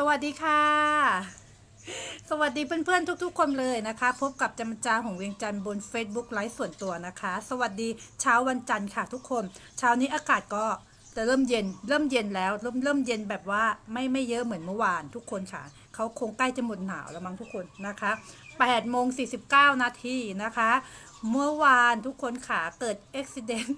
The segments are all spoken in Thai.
สวัสดีค่ะ สวัสดีเพื่อนๆทุก ๆ คนเลยนะคะ พบกับจำจาของเวียงจันทร์บน Facebook ไลฟ์ส่วนตัวนะคะ สวัสดีเช้าวันจันทร์ค่ะทุกคน เช้านี้อากาศก็จะเริ่มเย็น เริ่มเย็นแล้ว เริ่มเริ่มเย็นแบบว่าไม่ไม่เยอะเหมือนเมื่อวานทุกคนค่ะ เขาคงใกล้จะหมดหนาวแล้วมั้งทุกคนนะคะ8โมง49 นาทีนะคะ เมื่อวานทุกคนขาเกิดอุบิเหตุ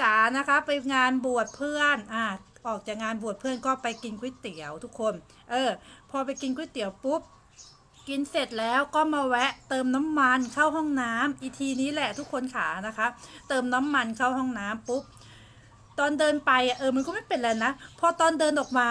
จ๋านะคะไปงานบวชเพื่อนอะออกจากงานบวชเพื่อนก็ไปกินก๋วยเตี๋ยวทุกคน เออ พอไปกินก๋วยเตี๋ยวปุ๊บกินเสร็จแล้วก็มาแวะเติมน้ำมันเข้าห้องน้ำอีทีนี้แหละทุกคนขานะคะ เติมน้ำมันเข้าห้องน้ำปุ๊บตอนเดินไปอะเออมันก็ไม่เป็นไรนะพอตอนเดินออกมา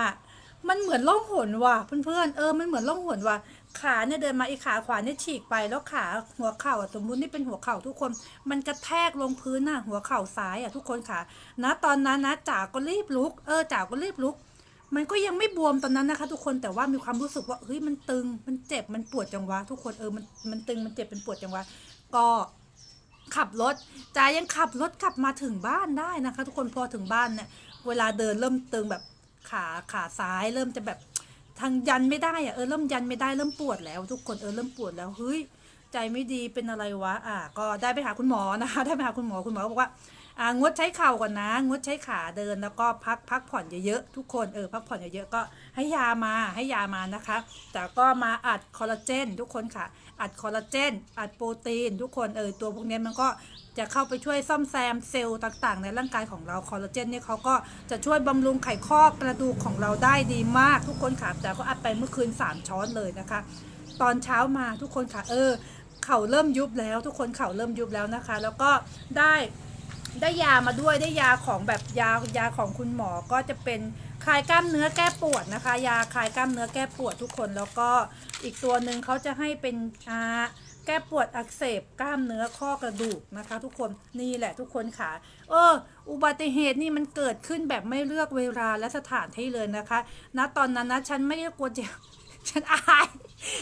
มันเหมือนล่องหนว่ะเพื่อนๆเออมันเหมือนล่องหนว่ะ ขาเนี่ยเดินมาอีกขาขวาเนี่ยฉีกไปแล้วขาหัวเข่าสมมุตินี่เป็นหัวเข่าทุกคน มันกระแทกลงพื้นน่ะหัวเข่าซ้ายอะทุกคนค่ะนะตอนนั้นนะจ๋าก็รีบลุกเออจ๋าก็รีบลุก มันก็ยังไม่บวมตอนนั้นนะคะ ทุกคนแต่ว่ามีความรู้สึกว่าเฮ้ยมันตึงมันเจ็บมันปวดจังวะ ทุกคนเออมันมันตึงมันเจ็บมันปวดจังวะก็ขับรถจ๋ายังขับรถกลับมาถึงบ้านได้นะคะ ทุกคนพอถึงบ้านเนี่ยเวลาเดินเริ่มตึงแบบขาขาซ้ายเริ่มจะแบบ ทางยันไม่ได้อะเออเริ่มยันไม่ได้เริ่มปวดแล้ว ทุกคนเออเริ่มปวดแล้วเฮ้ยใจไม่ดีเป็นอะไรวะอะก็ได้ไปหาคุณหมอนะคะ ได้ไปหาคุณหมอคุณหมอบอกว่า งดใช้เข่าก่อนนะ งดใช้ขาเดินแล้วก็พักพักผ่อนเยอะๆทุกคนเออพักผ่อนเยอะๆก็ให้ยามาให้ยามานะคะ แต่ก็มาอัดคอลลาเจนทุกคนค่ะ อัดคอลลาเจนอัดโปรตีน ทุกคนเออตัวพวกนี้มันก็จะเข้าไปช่วยซ่อมแซมเซลล์ต่างๆ ในร่างกายของเราคอลลาเจนเนี่ยเขาก็จะช่วยบำรุงไขข้อกระดูกของเราได้ดีมากทุกคนค่ะแต่ก็อัดไปเมื่อคืนสามช้อนเลยนะคะ ตอนเช้ามาทุกคนค่ะเออเข่าเริ่มยุบแล้ว ทุกคนเข่าเริ่มยุบแล้วนะคะ แล้วก็ได้ ได้ยามาด้วยได้ยาของแบบยายาของคุณหมอก็จะเป็นคลายกล้ามเนื้อแก้ปวดนะคะ ยาคลายกล้ามเนื้อแก้ปวดทุกคนแล้วก็อีกตัวหนึ่งเขาจะให้เป็นอาแก้ปวดอักเสบกล้ามเนื้อข้อกระดูกนะคะ ทุกคนนี่แหละทุกคนค่ะ เออ อุบัติเหตุนี่มันเกิดขึ้นแบบไม่เลือกเวลาและสถานที่เลยนะคะณตอนนั้นนะฉันไม่ได้กลัวเจะ ฉันอาย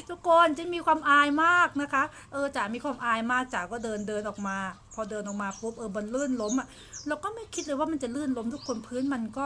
ทุกคนจะมีความอายมากนะคะ เออจ๋ามีความอายมากจ๋าก็เดินเดินออกมา พอเดินออกมาปุ๊บเออมันลื่นล้มอะเราก็ไม่คิดเลยว่ามันจะลื่นล้มทุกคนพื้นมันก็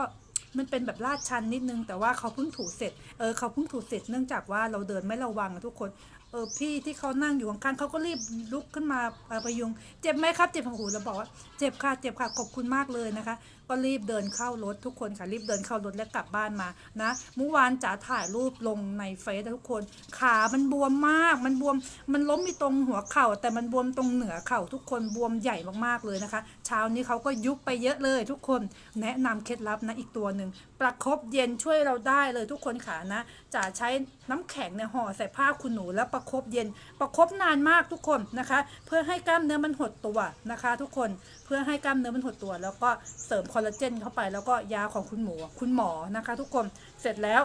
มันเป็นแบบลาดชันนิดนึง แต่ว่าเขาเพิ่งถูเสร็จ เออเขาเพิ่งถูเสร็จเนื่องจากว่าเราเดินไม่ระวังทุกคน เออพี่ที่เขานั่งอยู่ข้างๆเขาก็รีบลุกขึ้นมาเอ่อพยุง เจ็บไหมครับ เจ็บหูเราบอกว่า เจ็บค่ะ เจ็บค่ะ ขอบคุณมากเลยนะคะก็รีบเดินเข้ารถทุกคนค่ะรีบเดินเข้ารถแล้วกลับบ้านมานะเมื่อวานจ๋าถ่ายรูปลงในเฟซทุกคน ขามันบวมมาก มันบวมมันล้มอยู่ตรงหัวเข่า แต่มันบวมตรงเหนือเข่าทุกคนบวมใหญ่มากๆเลยนะคะ เช้านี้เขาก็ยุบไปเยอะเลยทุกคนแนะนำเคล็ดลับนะอีกตัวหนึ่งประคบเย็นช่วยเราได้เลยทุกคนขานะจ๋าใช้น้ำแข็งเนี่ยห่อใส่ผ้าคุณหนูแล้วประคบเย็นประคบนานมากทุกคนนะคะ เพื่อให้กล้ามเนื้อมันหดตัวนะคะ ทุกคนเพื่อให้กล้ามเนื้อมันหดตัว แล้วก็เสริมคอลลาเจนเข้าไปแล้วก็ยาของคุณหมอคุณหมอนะคะ ทุกคนเสร็จแล้ว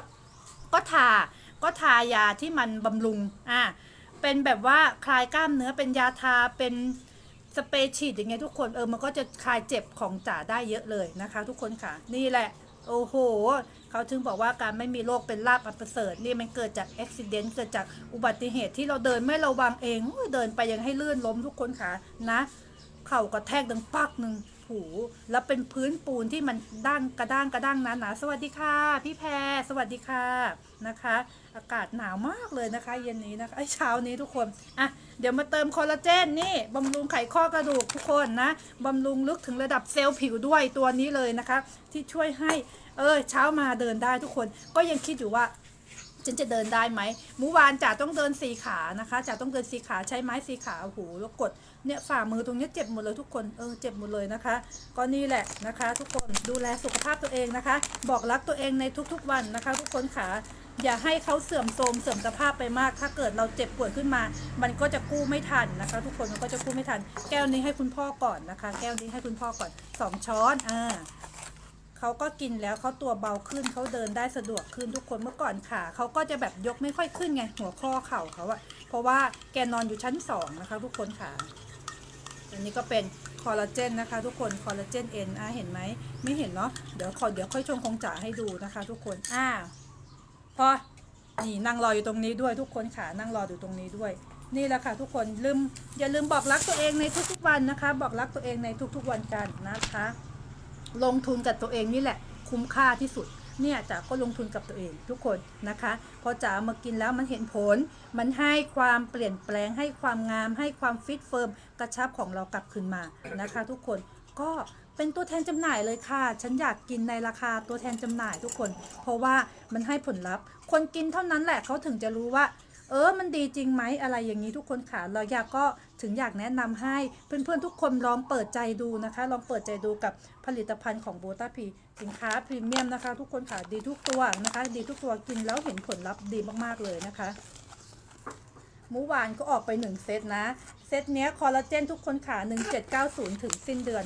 ก็ทาก็ทายาที่มันบำรุงอ่าเป็นแบบว่าคลายกล้ามเนื้อเป็นยาทาเป็นสเปรย์ฉีดอย่างเงี้ยทุกคนเออมันก็จะคลายเจ็บของจ่าได้เยอะเลยนะคะ ทุกคนค่ะ นี่แหละ โอ้โห เขาถึงบอกว่าการไม่มีโรคเป็นลาบอันประเสริฐนี่มันเกิดจากอุบิเหตุเกิดจากอุบัติเหตุที่เราเดินไม่ระวังเองเดินไปยังให้ลื่นล้มทุกคนค่ะนะ เข่ากระแทกดังปักหนึ่ง หู แล้วเป็นพื้นปูนที่มันด้านกระด้างกระด้างนาหนาๆสวัสดีค่ะ พี่แพรสวัสดีค่ะนะคะ อากาศหนาวมากเลยนะคะ เย็นนี้นะคะไอ้เช้านี้ทุกคนอะเดี๋ยวมาเติมคอลลาเจนนี่บำรุงไขข้อกระดูกทุกคนนะบำรุงลึกถึงระดับเซลล์ผิวด้วยตัวนี้เลยนะคะ ที่ช่วยให้เออเช้ามาเดินได้ทุกคน ก็ยังคิดอยู่ว่า ฉันจะเดินได้ไหมเมื่อวานจ๋าต้องเดินสี่ขานะคะจ๋าต้องเดินสี่ขาใช้ไม้สี่ขาโอ้โหแล้วกดเนี่ยฝ่ามือตรงนี้เจ็บหมดเลยทุกคนเออเจ็บหมดเลยนะคะ ก็นี่แหละนะคะ ทุกคนดูแลสุขภาพตัวเองนะคะ บอกรักตัวเองในทุกๆวันนะคะ ทุกคนขาอย่าให้เขาเสื่อมโทรมเสื่อมสภาพไปมาก ถ้าเกิดเราเจ็บป่วยขึ้นมา มันก็จะกู้ไม่ทันนะคะ ทุกคนมันก็จะกู้ไม่ทัน แก้วนี้ให้คุณพ่อก่อนนะคะ แก้วนี้ให้คุณพ่อก่อนสองช้อนอ่า เขาก็กินแล้วเขาตัวเบาขึ้นเขาเดินได้สะดวกขึ้นทุกคนเมื่อก่อนขาเขาก็จะแบบยกไม่ค่อยขึ้นไงหัวข้อเข่าเขาอะเพราะว่าแกนอนอยู่ชั้นสองนะคะ ทุกคนขาอันนี้ก็เป็นคอลลาเจนนะคะ ทุกคนคอลลาเจนเอ็นอะเห็นไหมไม่เห็นเนาะเดี๋ยวขอเดี๋ยวค่อยชงคงจ๋าให้ดูนะคะ ทุกคนอ่าพอนี่นั่งรออยู่ตรงนี้ด้วยทุกคนขานั่งรออยู่ตรงนี้ด้วย นี่แหละค่ะ ทุกคนลืมอย่าลืมบอกรักตัวเองในทุกๆวันนะคะ บอกรักตัวเองในทุกๆวันกันนะคะ ลงทุนกับตัวเองนี่แหละ คุ้มค่าที่สุด เนี่ยจ๋าก็ลงทุนกับตัวเองทุกคนนะคะพอจ๋ามากินแล้วมันเห็นผล มันให้ความเปลี่ยนแปลงให้ความงาม ให้ความฟิตเฟิร์มกระชับของเรากลับคืนมานะคะ ทุกคนก็เป็นตัวแทนจำหน่ายเลยค่ะ ฉันอยากกินในราคาตัวแทนจำหน่ายทุกคน เพราะว่ามันให้ผลลัพธ์ คนกินเท่านั้นแหละเขาถึงจะรู้ว่า เออมันดีจริงไหมอะไรอย่างนี้ทุกคนค่ะเราอยากก็ถึงอยากแนะนำให้เพื่อนๆทุกคนลองเปิดใจดูนะคะ ลองเปิดใจดูกับผลิตภัณฑ์ของโบต้าพีสินค้าพรีเมียมนะคะ ทุกคนค่ะดีทุกตัวนะคะ ดีทุกตัวกินแล้วเห็นผลลัพธ์ดีมากๆเลยนะคะเมื่อวานก็ออกไป 1 เซตนะ เซตเนี้ยคอลลาเจนทุกคนค่ะ1790 ถึงสิ้นเดือน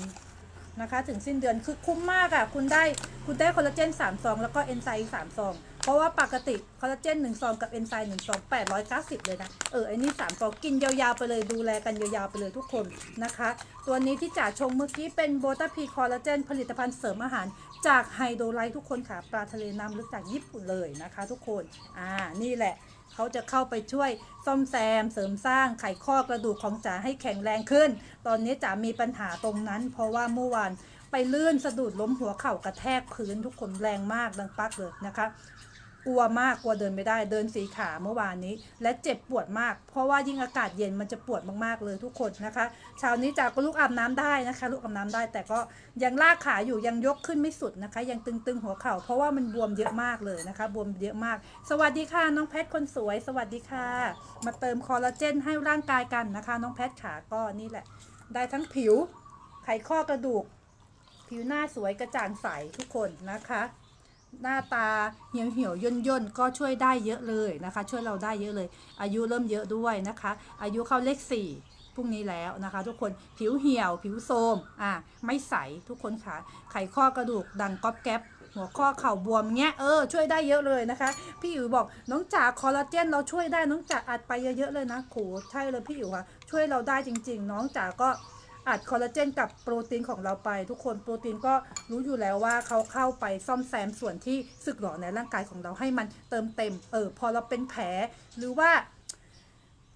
นะคะ ถึงสิ้นเดือนคือคุ้มมากอะ่ะ คุณได้คุณได้คอลลาเจน 3 ซอง แล้วก็เอนไซม์3ซอง เพราะว่าปกติคอลลาเจน1ซองกับเอนไซม์1ซอง890 เลยนะ เออไอ้นี่3ซองกินยาวๆไปเลยดูแลกันยาวๆไปเลยทุกคนนะคะ ตัวนี้ที่จ่าชงเมื่อกี้เป็นโบตาพีคอลลาเจนผลิตภัณฑ์เสริมอาหารจากไฮโดรไลท์ทุกคนค่ะ ปลาทะเลน้ำลึกจากญี่ปุ่นเลยนะคะ ทุกคน อ่า นี่แหละ เขาจะเข้าไปช่วยซ่อมแซม เสริมสร้างไขข้อกระดูกของจ๋าให้แข็งแรงขึ้น ตอนนี้จ๋ามีปัญหาตรงนั้น เพราะว่าเมื่อวานไปลื่นสะดุดล้มหัวเข่ากระแทกพื้นทุกคนแรงมากดังปักเลยนะคะ กลัวมากกลัวเดินไม่ได้เดินสีขาเมื่อวานนี้ และเจ็บปวดมาก เพราะว่ายิ่งอากาศเย็นมันจะปวดมากๆเลยทุกคนนะคะเช้านี้จากก็ลูกอาบน้ำได้นะคะลูกอาบน้ำได้ แต่ก็ยังลากขาอยู่ยังยกขึ้นไม่สุดนะคะ ยังตึงๆหัวเข่าเพราะว่ามันบวมเยอะมากเลยนะคะ บวมเยอะมาก สวัสดีค่ะน้องแพทคนสวย สวัสดีค่ะ มาเติมคอลลาเจนให้ร่างกายกันนะคะ น้องแพทขาก็นี่แหละ ได้ทั้งผิวไขข้อกระดูก ผิวหน้าสวยกระจ่างใสทุกคนนะคะ หน้าตาเหี่ยวเหี่ยวย่นย่นๆก็ช่วยได้เยอะเลยนะคะ ช่วยเราได้เยอะเลย อายุเริ่มเยอะด้วยนะคะ อายุเข้าเลขสี่พรุ่งนี้แล้วนะคะ ทุกคนผิวเหี่ยว ผิวโทรมอะไม่ใสทุกคนค่ะ ไขข้อกระดูกดังก๊อบแก๊บหัวข้อเข่าบวมเงี้ยเออช่วยได้เยอะเลยนะคะ พี่อิ๋วบอกน้องจ๋าคอลลาเจนเราช่วยได้น้องจ๋าอัดไปเยอะๆเลยนะโขใช่เลยพี่อิ๋วค่ะช่วยเราได้จริง ๆ น้องจ๋าก็ อัดคอลลาเจนกับโปรตีนของเราไป ทุกคนโปรตีนก็รู้อยู่แล้วว่าเขาเข้าไปซ่อมแซมส่วนที่สึกหรอในร่างกายของเราให้มันเติมเต็มเออพอเราเป็นแผลหรือว่า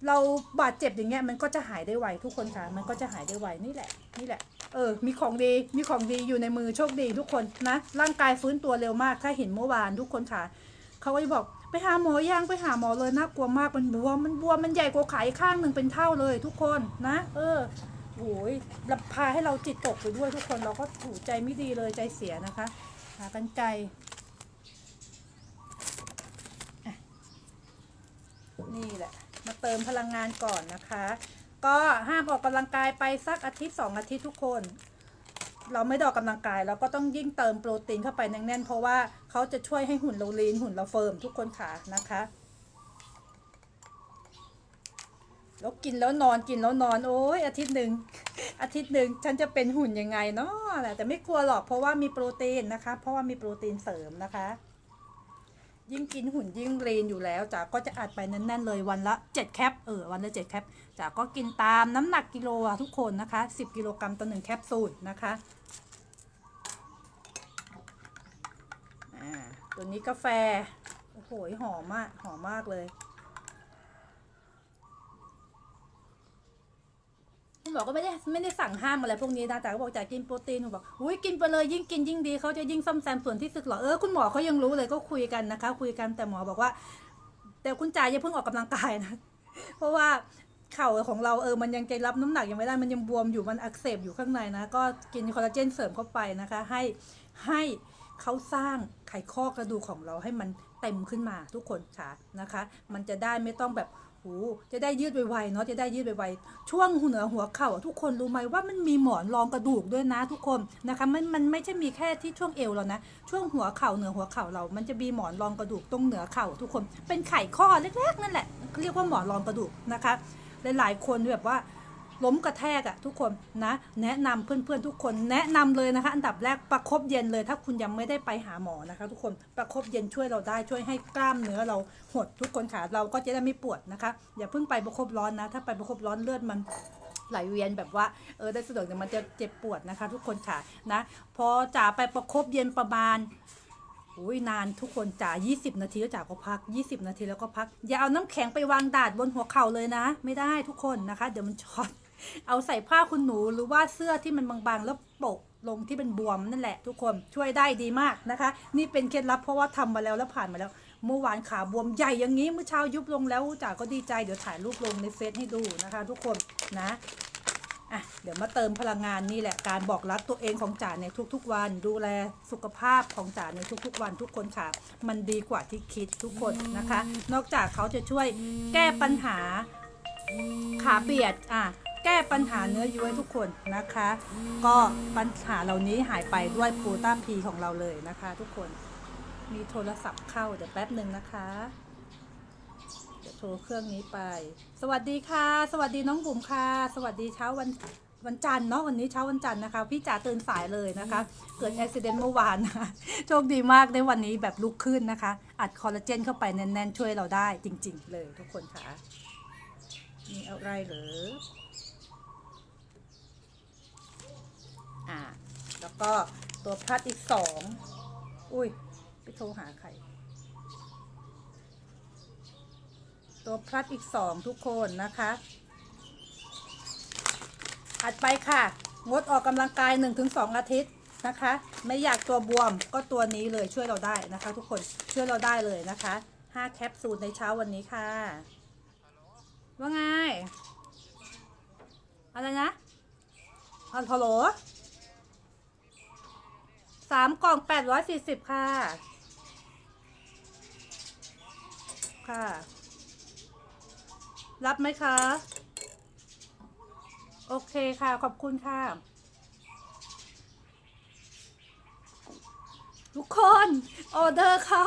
เราบาดเจ็บอย่างเงี้ยมันก็จะหายได้ไวทุกคนค่ะมันก็จะหายได้ไวนี่แหละนี่แหละเออ มีของดี มีของดีอยู่ในมือโชคดีทุกคนนะ ร่างกายฟื้นตัวเร็วมาก ถ้าเห็นเมื่อวานทุกคนค่ะ เขาก็จะบอกไปหาหมอยังไปหาหมอเลยน่ากลัวมาก มันบวม มันบวม มันใหญ่กว่าขาข้างหนึ่งเป็นเท่าเลยทุกคนนะ เออ โอ้ยรับพาให้เราจิตตกไปด้วยทุกคนเราก็ถูกใจไม่ดีเลยใจเสียนะคะ หากันไกลนี่แหละ มาเติมพลังงานก่อนนะคะ ก็ห้ามออกกำลังกายไปสักอาทิตย์สองอาทิตย์ทุกคน เราไม่ได้ออกกำลังกาย เราก็ต้องยิ่งเติมโปรตีนเข้าไปแน่นๆเพราะว่าเขาจะช่วยให้หุ่นเราลีนหุ่นเราเฟิร์มทุกคนค่ะนะคะ แล้วกินแล้วนอนกินแล้วนอนโอ้ยอาทิตย์หนึ่งอาทิตย์หนึ่งฉันจะเป็นหุ่นยังไงเนาะแหละแต่ไม่กลัวหรอกเพราะว่ามีโปรตีนนะคะ เพราะว่ามีโปรตีนเสริมนะคะ ยิ่งกินหุ่นยิ่งเรนอยู่แล้วจ๋าก็จะอัดไปแน่นๆเลยวันละ 7 แคปเออวันละ 7 แคปจ๋าก็กินตามน้ำหนักกิโลอะทุกคนนะคะ 10 กิโลกรัมต่อหนึ่งแคปซูลนะคะตัวนี้กาแฟโอ้โหหอมมากหอมมากเลย คุณหมอก็ไม่ได้ไม่ได้สั่งห้ามอะไรพวกนี้นะแต่ก็บอกจะกินโปรตีนคุณบอกอุ้ยกินไปเลยยิ่งกินยิ่งดีเขาจะยิ่งซ่อมแซมส่วนที่สึกหรอเออคุณหมอเขายังรู้เลยก็คุยกันนะคะ คุยกันแต่หมอบอกว่า แต่คุณจ่ายอย่าเพิ่งออกกำลังกายนะเพราะว่าเข่าของเราเออมันยังจรับน้ำหนักยังไม่ได้มันยังบวมอยู่มันอักเสบอยู่ข้างในนะ ก็กินคอลลาเจนเสริมเข้าไปนะคะ ให้ให้เขาสร้างไขข้อกระดูกของเราให้มันเต็มขึ้นมาทุกคนค่ะนะคะ มันจะได้ไม่ต้องแบบ หจะได้ยืดไวๆเนาะจะได้ยืดไวๆช่วงเหนือหัวเข่าทุกคนรู้ไหมว่ามันมีหมอนรองกระดูกด้วยนะทุกคนนะคะมันมันไม่ใช่มีแค่ที่ช่วงเอวเรานะ ช่วงหัวเข่าเหนือหัวเข่าเรา มันจะมีหมอนรองกระดูกตรงเหนือเข่าทุกคนเป็นไข่ข้อเล็กๆนั่นแหละเรียกว่าหมอนรองกระดูกนะคะหลายๆคนแบบว่า ล้มกระแทกอะทุกคนนะแนะนำเพื่อนๆทุกคนแนะนำเลยนะคะ อันดับแรกประคบเย็นเลย ถ้าคุณยังไม่ได้ไปหาหมอนะคะ ทุกคนประคบเย็นช่วยเราได้ช่วยให้กล้ามเนื้อเราหดทุกคนขาเราก็จะได้ไม่ปวดนะคะ อย่าเพิ่งไปประคบร้อนนะ ถ้าไปประคบร้อนเลือดมันไหลเวียนแบบว่าเออได้สะดวกแต่มันจะเจ็บปวดนะคะ ทุกคนค่ะนะพอจ่าไปประคบเย็นประมาณอุ้ยนานทุกคนจ่า20 นาทีแล้วจ่าก็พัก 20 นาทีแล้วก็พัก อย่าเอาน้ำแข็งไปวางดาดบนหัวเข่าเลยนะ ไม่ได้ทุกคนนะคะ เดี๋ยวมันช็อต เอาใส่ผ้าคุณหนูหรือว่าเสื้อที่มันบางๆ แล้วโปะลงที่เป็นบวมนั่นแหละ ทุกคนช่วยได้ดีมากนะคะ นี่เป็นเคล็ดลับเพราะว่าทำมาแล้วแล้วผ่านมาแล้ว เมื่อวานขาบวมใหญ่อย่างนี้เมื่อเช้ายุบลงแล้วจ๋าก็ดีใจเดี๋ยวถ่ายรูปลงในเฟซให้ดูนะคะ ทุกคนนะอะเดี๋ยวมาเติมพลังงานนี่แหละการบอกรักตัวเองของจ๋าในทุกๆ วัน ดูแลสุขภาพของจ๋าในทุกๆ วันทุกคนค่ะ มันดีกว่าที่คิดทุกคนนะคะ นอกจากเขาจะช่วยแก้ปัญหาขาเบียดอะ แก้ปัญหาเนื้อย้วยทุกคนนะคะ ก็ปัญหาเหล่านี้หายไปด้วยปูต้าพีของเราเลยนะคะ ทุกคนมีโทรศัพท์เข้าเดี๋ยวแป๊บหนึ่งนะคะเดี๋ยวโทรเครื่องนี้ไป สวัสดีค่ะ สวัสดีน้องบุ๋มค่ะ สวัสดีเช้าวันวันจันทร์เนาะวันนี้เช้าวันจันทร์นะคะพี่จ๋าตื่นสายเลยนะคะ เกิดอุบิเหตุเมื่อวานนะคะโชคดีมากในวันนี้แบบลุกขึ้นนะคะ อัดคอลลาเจนเข้าไปแน่นๆช่วยเราได้จริง ๆ เลยทุกคนค่ะมีอะไรหรือ อ่า แล้วก็ตัวพัดอีกสอง อุ้ยไปโทรหาใคร ตัวพลัดอีกสองทุกคนนะคะอัดไปค่ะ งดออกกำลังกาย 1-2 อาทิตย์นะคะ ไม่อยากตัวบวมก็ตัวนี้เลยช่วยเราได้นะคะ ทุกคนช่วยเราได้เลยนะคะ 5 แคปซูลในเช้าวันนี้ค่ะ ว่าไง อะไรนะฮัลโหล สามกล่องแปดร้อยสี่สิบค่ะ ค่ะ รับไหมคะ โอเคค่ะ ขอบคุณค่ะ ทุกคนออเดอร์เข้า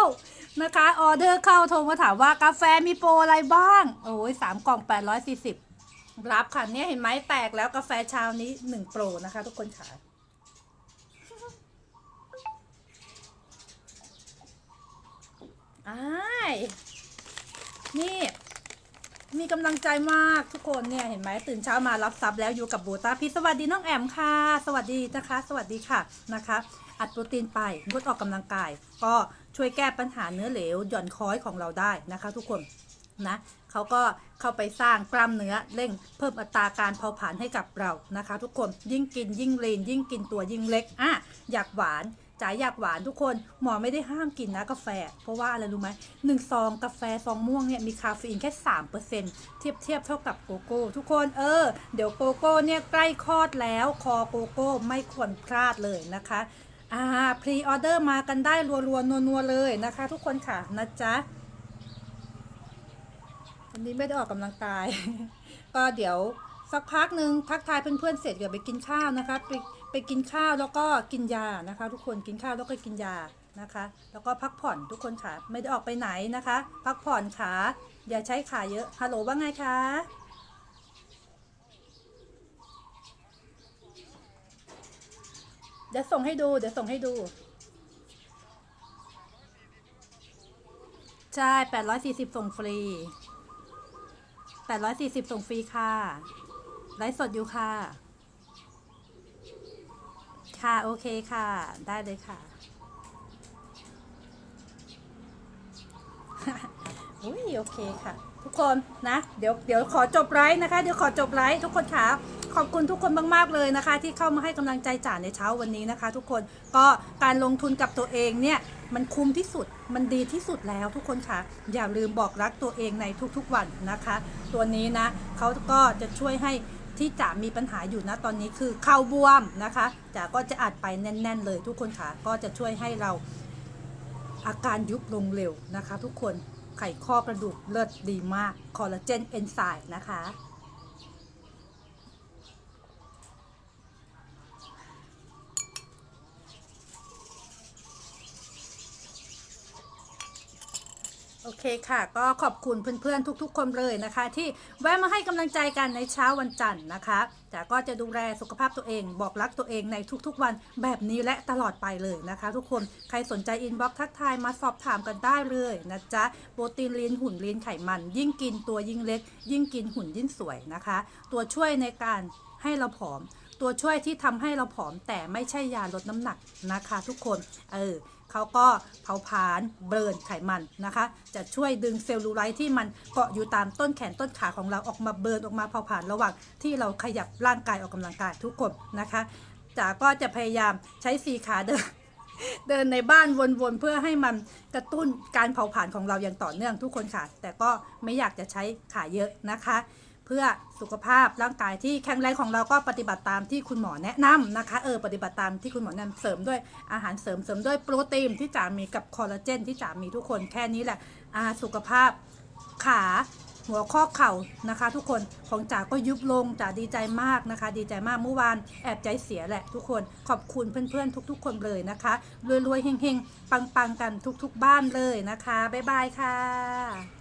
นะคะ ออเดอร์เข้าโทรมาถามว่ากาแฟมีโปรอะไรบ้าง โอ้ยสามกล่องแปดร้อยสี่สิบรับค่ะเนี่ยเห็นไหมแตกแล้วกาแฟเช้านี้หนึ่งโปรนะคะ ทุกคนค่ะ อ้ายนี่ มีกำลังใจมากทุกคนเนี่ยเห็นไหมตื่นเช้ามารับซับแล้วอยู่กับโบตาพี่สวัสดีน้องแอมค่ะ สวัสดีนะคะ สวัสดีค่ะนะคะอัดโปรตีนไปงดออกกำลังกาย ก็ช่วยแก้ปัญหาเนื้อเหลวหย่อนคอยของเราได้นะคะ ทุกคนนะเขาก็เข้าไปสร้างกล้ามเนื้อเร่งเพิ่มอัตราการเผาผลาญให้กับเรานะคะ ทุกคนยิ่งกินยิ่งเลนยิ่งกินตัวยิ่งเล็กอะอยากหวาน จ๋าอยากหวานทุกคนหมอไม่ได้ห้ามกินนะกาแฟ เพราะว่าอะไรรู้ไหมหนึ่งซองกาแฟซองม่วงเนี่ยมีคาเฟอีนแค่สามเปอร์เซ็นเทียบเทียบเท่ากับโกโก้ ทุกคนเออ เดี๋ยวโกโก้เนี่ยใกล้คลอดแล้วคอโกโก้ไม่ควรพลาดเลยนะคะอ่าพรีออเดอร์มากันได้รัวๆนัวๆเลยนะคะ ทุกคนค่ะนะจ๊ะวันนี้ไม่ได้ออกกำลังกาย ก็เดี๋ยวสักพักหนึ่งทักทายเพื่อนๆเสร็จเดี๋ยวไปกินข้าวนะคะไป ไปกินข้าวแล้วก็กินยานะคะ ทุกคนกินข้าวแล้วก็กินยานะคะ แล้วก็พักผ่อนทุกคนค่ะ ไม่ได้ออกไปไหนนะคะ พักผ่อนขาอย่าใช้ขาเยอะฮัลโหลว่าไงคะเดี๋ยวส่งให้ดู เดี๋ยวส่งให้ดู ใช่แปดร้อยสี่สิบส่งฟรีแปดร้อยสี่สิบส่งฟรีค่ะ ไลฟ์สดอยู่ค่ะ ค่ะ โอเคค่ะ ได้เลยค่ะอุ้ยโอเคค่ะ ทุกคนนะ เดี๋ยวเดี๋ยวขอจบไลฟ์นะคะ เดี๋ยวขอจบไลฟ์ทุกคนค่ะขอบคุณทุกคนมากๆเลยนะคะ ที่เข้ามาให้กำลังใจจ๋าในเช้าวันนี้นะคะ ทุกคนก็การลงทุนกับตัวเองเนี่ยมันคุ้มที่สุดมันดีที่สุดแล้วทุกคนค่ะ อย่าลืมบอกรักตัวเองในทุกๆวันนะคะ ตัวนี้นะเขาก็จะช่วยให้ ที่จ๋ามีปัญหาอยู่นะตอนนี้คือเข่าบวมนะคะจ๋าก็จะอัดไปแน่น ๆ เลยทุกคนค่ะก็จะช่วยให้เราอาการยุบลงเร็วนะคะ ทุกคนไขข้อกระดูกเลิศดีมากคอลลาเจนเอนไซม์นะคะ เคค่ะ ก็ขอบคุณเพื่อนๆ ทุก ๆ คนเลยนะคะ ที่แวะมาให้กำลังใจกันในเช้าวันจันทร์นะคะ แต่ก็จะดูแลสุขภาพตัวเอง บอกรักตัวเองในทุกๆ วันแบบนี้และตลอดไปเลยนะคะ ทุกคนใครสนใจอินบ็อกทักทายมาสอบถามกันได้เลยนะจ๊ะโปรตีนลีนหุ่นลีนไขมัน ยิ่งกินตัวยิ่งเล็ก ยิ่งกินหุ่นยิ่งสวยนะคะ ตัวช่วยในการให้เราผอม ตัวช่วยที่ทำให้เราผอมแต่ไม่ใช่ยาลดน้ำหนักนะคะ ทุกคนเออ เขาก็เผาผลาญเบิร์นไขมันนะคะ จะช่วยดึงเซลลูไลท์ที่มันเกาะอยู่ตามต้นแขนต้นขาของเราออกมาเบิร์นออกมาเผาผลาญระหว่างที่เราขยับร่างกายออกกำลังกายทุกคนนะคะจ๋าก็จะพยายามใช้สีขาเดินเดินในบ้านวนๆเพื่อให้มันกระตุ้นการเผาผลาญของเราอย่างต่อเนื่องทุกคนค่ะ แต่ก็ไม่อยากจะใช้ขาเยอะนะคะ พื่อสุขภาพร่างกายที่แข็งแรงของเราก็ปฏิบัติตามที่คุณหมอแนะนำนะคะเออปฏิบัติตามที่คุณหมอแนะนำเสริมด้วยอาหารเสริมเสริมด้วยโปรตีนที่จ๋ามีกับคอลลาเจนที่จ๋ามีทุกคนแค่นี้แหละอาสุขภาพขาหัวข้อเข่านะคะ ทุกคนของจ๋าก็ยุบลงจ๋าดีใจมากนะคะ ดีใจมากเมื่อวานแอบใจเสียแหละทุกคนขอบคุณเพื่อนๆ ทุก ๆ คนเลยนะคะรวยๆเฮงๆปังๆกันทุก ๆ บ้านเลยนะคะบ๊ายบายค่ะ